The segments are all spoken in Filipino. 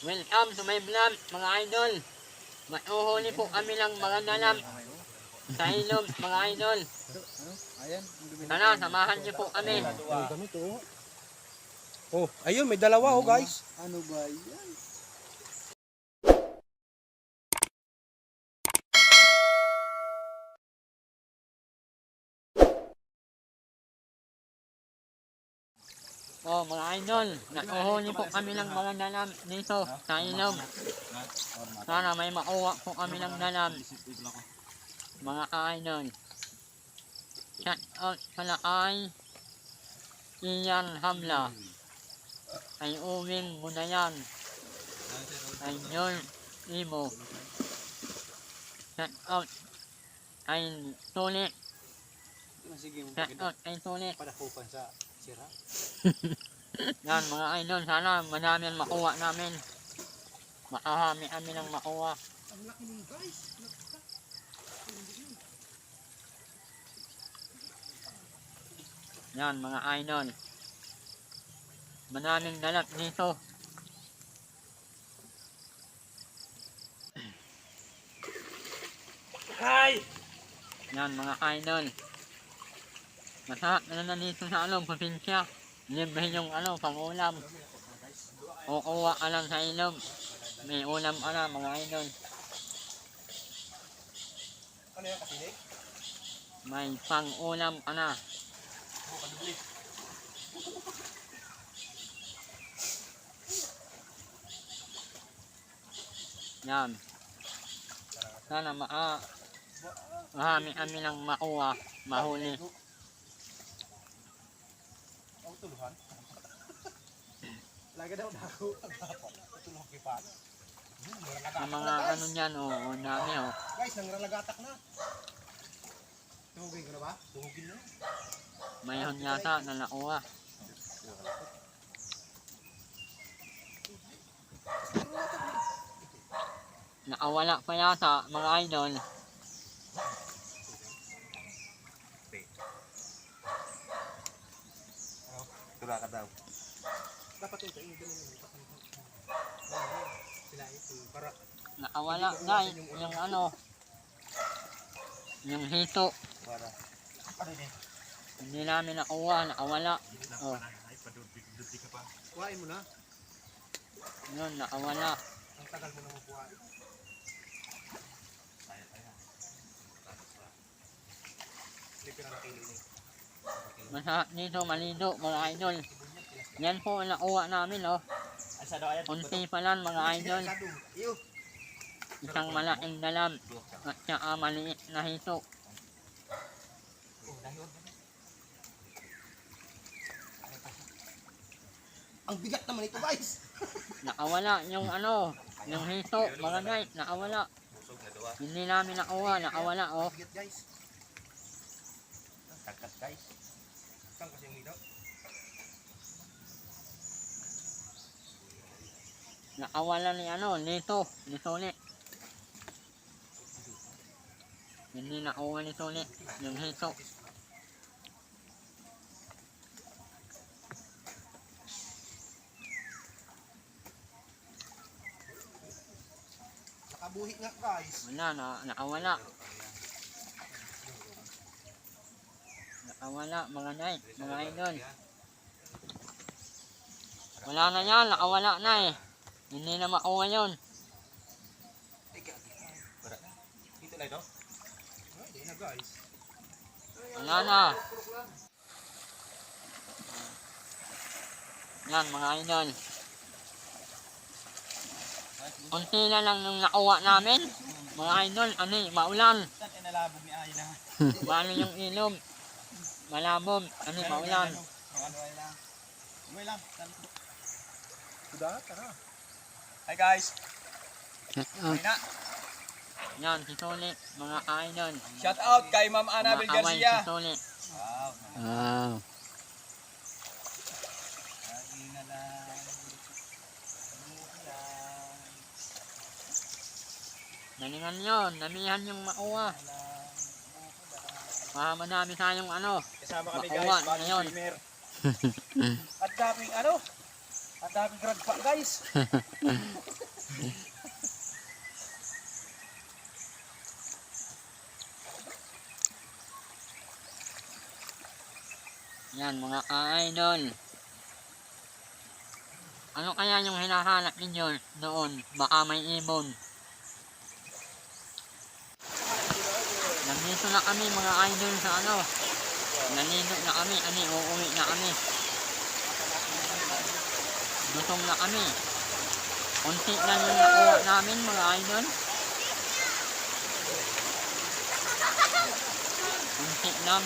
Welcome to my vlog, mga idol. Mauhuli po kami ng mga dalam sa ilog, mga idol. Tara, samahan niyo po kami. Oh. Oh, ayun, may dalawa oh guys. Ano ba yan? Oh, mga idol, nakuhuli po kami ng mga dalam dito sa ilog. Sana may makuha po kami ng dalam. Mga idol. Shout out pala kay Ian Hamla. Kay Uwing Bunayan. Kay John Imo. Shout out kay Tuli. Sige, Shout out kay Tuli. padakupan sa sira. Yan mga idol, sana madami ang makuha namin. Makahami kami ng makuha. Yan mga idol. Maraming dalat dito. Hi! Yan mga idol. Masarap na na dito sa ano, probinsya. Libre yung ano, pang-ulam. Kukuha ka lang sa ilog. May ulam ka na mga idol. Ano yan kasinig? May pang-ulam ka na. Yan. Sana maa mahami kami ng makuha, mahuli. Tuluhan. Lagi daw dako. Tulong kipat. Ang mga ano niyan, o, oh, dami, oh. Guys, nangralagatak na. Tuhugin ko na ba? Tuhugin na. Mayroon yata na nakuha. Nakawala pa yata, mga idol. Tula ka daw. Dapat yung kain din. Sila ito. Para Nakawala, guys, yung ano, yung hito. para. Ano din? Hindi namin nakuha, nakawala. Oh, Kuhain mo na. yun, nakawala. Ang tagal mo naman kuhain. Lipi na kilo ni. Masarap dito, malido, mga idol. Yan po ang nakuha namin, oh. Unti pa lang, mga idol. Isang malaking dalam at saka maliit na hito. Ang bigat naman ito guys. Nakawala yung ano, yung hito, mga guys, nakawala. Hindi namin nakuha, nakawala, oh. Bigat guys. Takas guys. Saan kasi yung hito? Nakawala ni ano, nito, ni Suli. Hindi nakuha ni Suli, yung hito. Nakabuhi nga guys. Wala, na, nakawala. Nakawala, mga guys, mga idol. Wala na yan, nakawala na eh. Hindi na makuha yun. Dito lang ito? Hindi na guys. Wala na. Yan, mga idol. Unti na lang yung nakuha namin. Mga idol, ano eh, maulan. Inalabog ni Ay na? Bali yung ilog. Malabog, ano eh, maulan. Ano ay lang? Umay lang. Sudah, tara. Hi guys. Ay na. Yan, si Tuli, mga idol. Shout out kay Ma'am Annabel Mga away Garcia. si Tuli. Wow. Wow. Lagi na lang. Nalingan yun, namihan yung makuha. Para madami tayong ano. Kasama kami guys, bali ngayon. swimmer. At daming ano? At nakagrag pa guys. Yan mga ka-idol. Ano kaya yung hinahanap ninyo noon? Baka may ibon. Nandito na kami mga idol sa ano. Nandito na kami. Ani, uuwi na kami. Gutom na kami. Kunti lang yung nakuha namin mga idol. Kunti lang.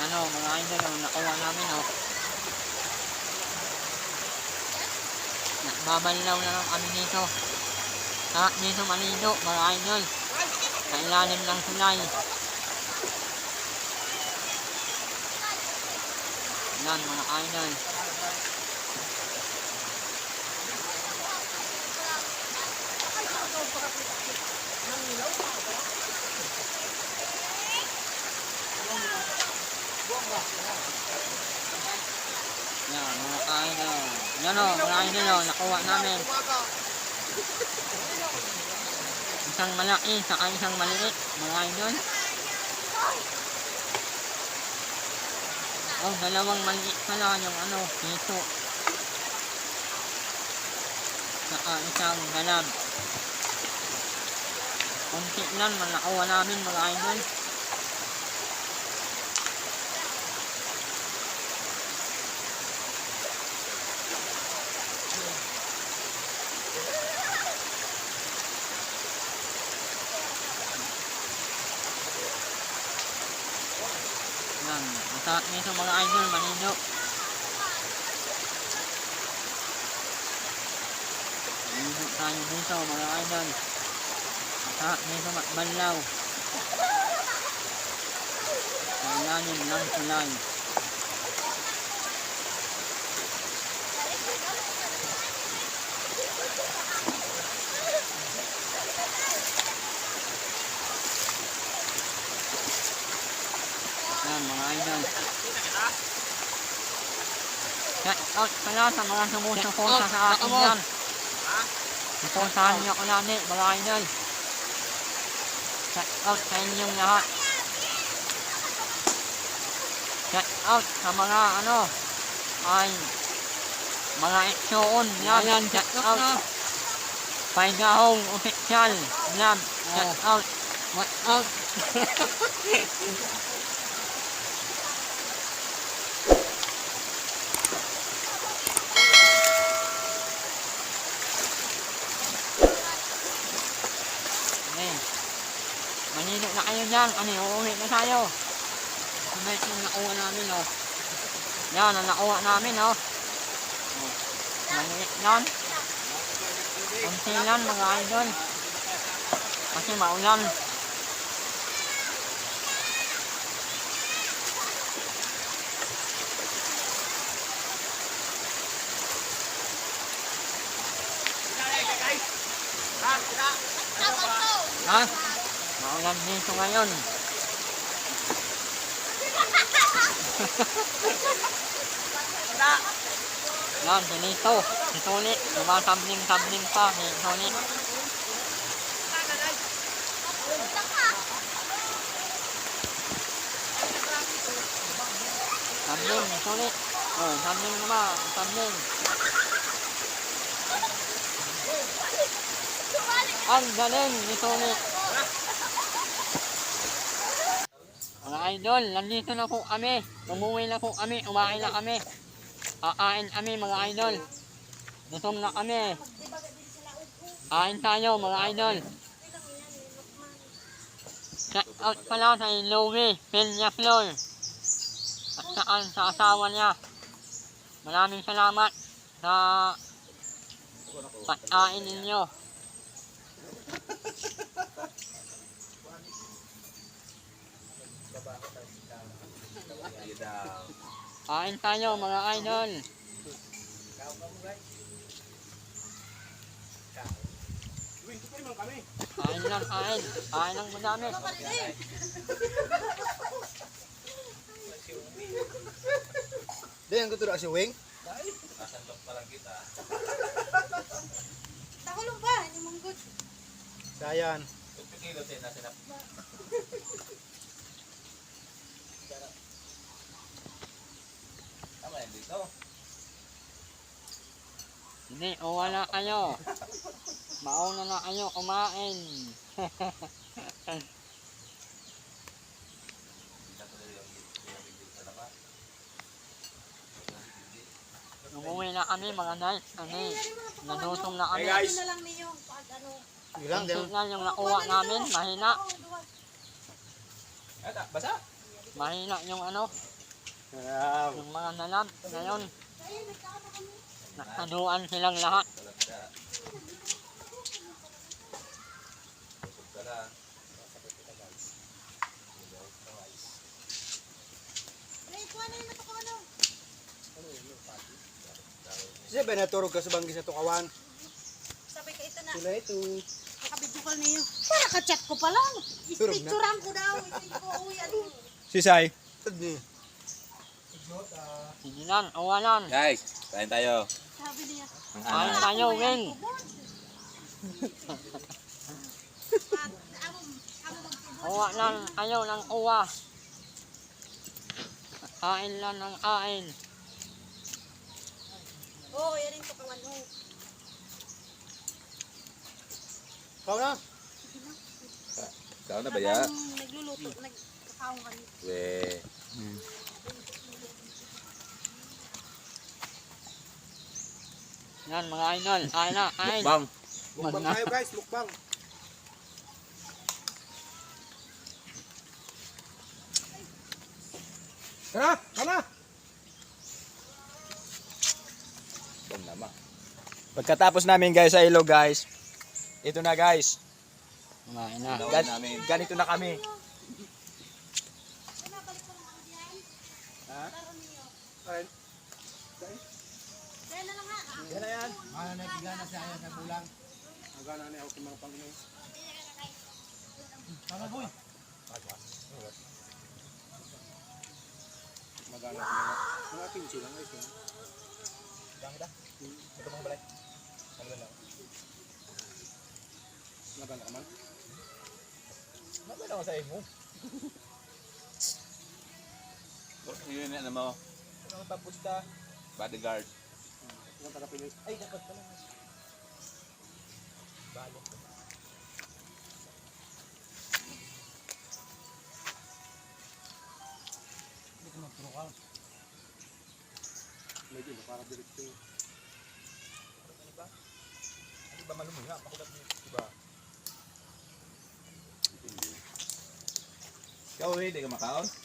Ano, mga idol, yung nakuha namin, oh. Babalaw na lang kami dito. Ha, dito malido, mga idol. Sa ilalim ng tulay. Yan, mga idol. Yan, mga idol. Yan o, mga idol o, nakuha namin. Isang malaki, saka isang maliit, mga idol. Oh, dalawang maliit pala yung ano, piso. Saka isang galab. Kunti lang, nakuha namin mga idol. Yan, masarap nito mga idol, manindo. Manindo tayo dito mga idol. Masarap nito makbanlaw. Sa ilalim ng tulay. Yan mga idol. Shout out pala sa mga sumusuporta sa akin yan. Suportahan niyo ako lagi mga idol. Shout out sa inyong lahat. Shout out sa mga ano ay mga eksoon yan. Ayan, Shout shout out. Paigahong official vlog. Shout out. What out? Manilo na kayo dyan. Ano, uuwi na tayo. Sabay yung nakuha namin, oh. Yan, ang nakuha namin, oh. Oh. Maliit yan. Kunti lang, mga idol. Kasi maulan. Ha? Maulan dito ngayon. Yan, si Nito. Si Tony. Tumatabling-tabling pa si Tony. Tabling, si Tony. Oh, tabling naman. Tabling. Ang galing ni Tony. Mga idol, nandito na po kami. Umuwi na po kami. Umain na kami. Kakain kami mga idol. Gutom na kami. Kain tayo mga idol. Shout out pala sa Louie Peñaflor. At saan sa asawa niya. Maraming salamat sa pagkain ninyo. Kain tayo mga idol. Kain lang, kain. Kain lang madami. Diyan ko tulad si Wing. Takulong ba? Hindi mong good. Sayan. kilo din na sinap. Tama yan dito. Hindi, o wala kayo. Mauna na kayo kumain. Umuwi na kami mga night. Ano eh, nanutong na kami. Hey, guys. na lang niyo pag ano. Ilang din. Na yung nakuha namin, mahina. Basa. Mahina yung ano, Wow. yung mga nalam. Ngayon, nakaduan silang lahat. Siya ba naturog ka sa banggi sa tukawan? Sabi ka ito na. Sila ito. Nakabidyo niyo. Para ka-chat ko pa lang. Turog na. Picturean ko daw. Isip ko, uwi ano. Sisay. Tad Sige lang, awalan. Guys, kain tayo. Sabi niya. Kain tayo, Win. At, amo, amo magtubod. Uwa lang, ayaw ng uwa. Kain lang ng kain. Oo, yan yung tukawan mo. Kau na. Ikaw na Habang nagluluto, nagkakaong kami. We. Yan mga idol, kain na, kain. Bang. Mukbang tayo guys, mukbang. Tara, tara. Pagkatapos namin guys sa ilog guys, ito na guys. Kumain na. Gan- namin. ganito na kami. Ayun. Kaya na lang ha. Yan na yan. Ano na tigana sa ayan sa bulang. Ang gana ni ako mga Panginoon. Tama boy. Magana ko mga mga pinsi lang guys. eh. Ito mga balay. Ano lang? Magana ka man. Ano lang sa imo? Yun na mo. Ano tapos ta? Bodyguard. Taga Pilis. Ay, dapat pala. Balot. Hindi ko magturo Medyo na para direkto. Ano ba malumuy nga? Pakulat mo. Diba? Ikaw eh, di ka makaon.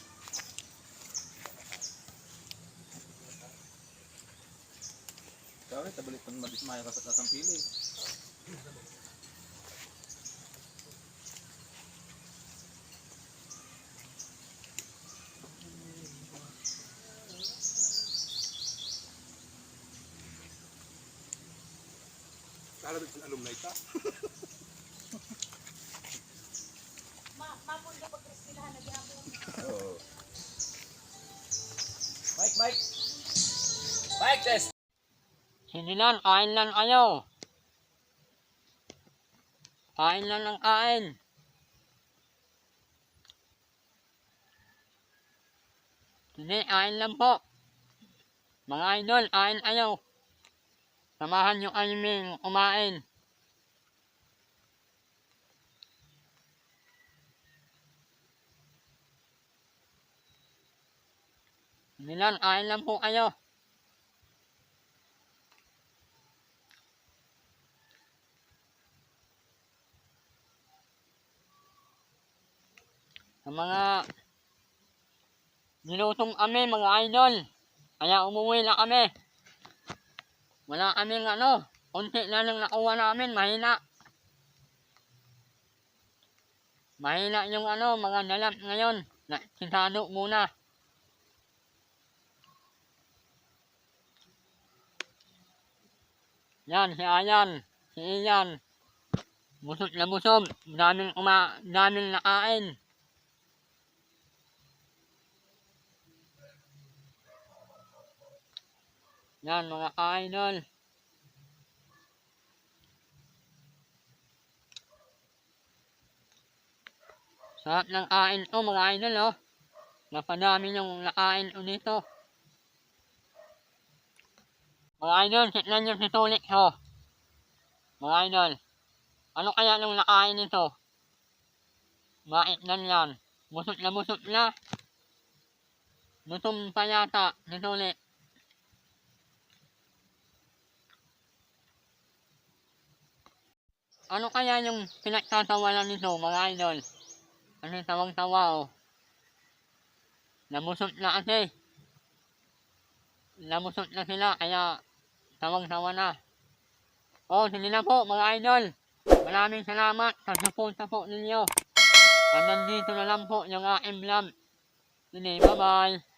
Tabalit pang madismaya ka sa tatang pili. Kala din alumni ka. Ma, mapunta pag kristilahan na gyapon. Oo. Mike, Mike! Mike, test! Sige kain lang kayo. Kain lang ng kain. Hindi, kain lang po. Mga idol, kain kayo. Samahan nyo kaming kumain. Sige lang, kain lang po kayo. Sa mga nilutong kami mga idol. Kaya umuwi na kami. Wala kaming ano, konti na lang nakuha namin, mahina. Mahina yung ano, mga nalam ngayon. Na, sisado muna. Yan, si Ayan, si Ian. Busog na busog. Daming uma, daming nakain. Yan mga idol. Sarap ng kain ko mga idol oh. Napadami yung nakain ko dito. Mga idol, tignan yung situlik ko. Mga idol, ano kaya nung nakain nito? Maitnan yan. Busot na busot na. Gutom pa yata, situlik. Ano kaya yung pinagtatawanan nito, mga idol? Ano yung tawang-tawa, oh. Namusot na kasi. Namusot na sila, kaya tawang-tawa na. Oh, sige na po, mga idol. Maraming salamat sa suporta po ninyo. At nandito na lang po yung aking vlog. Sige, bye-bye.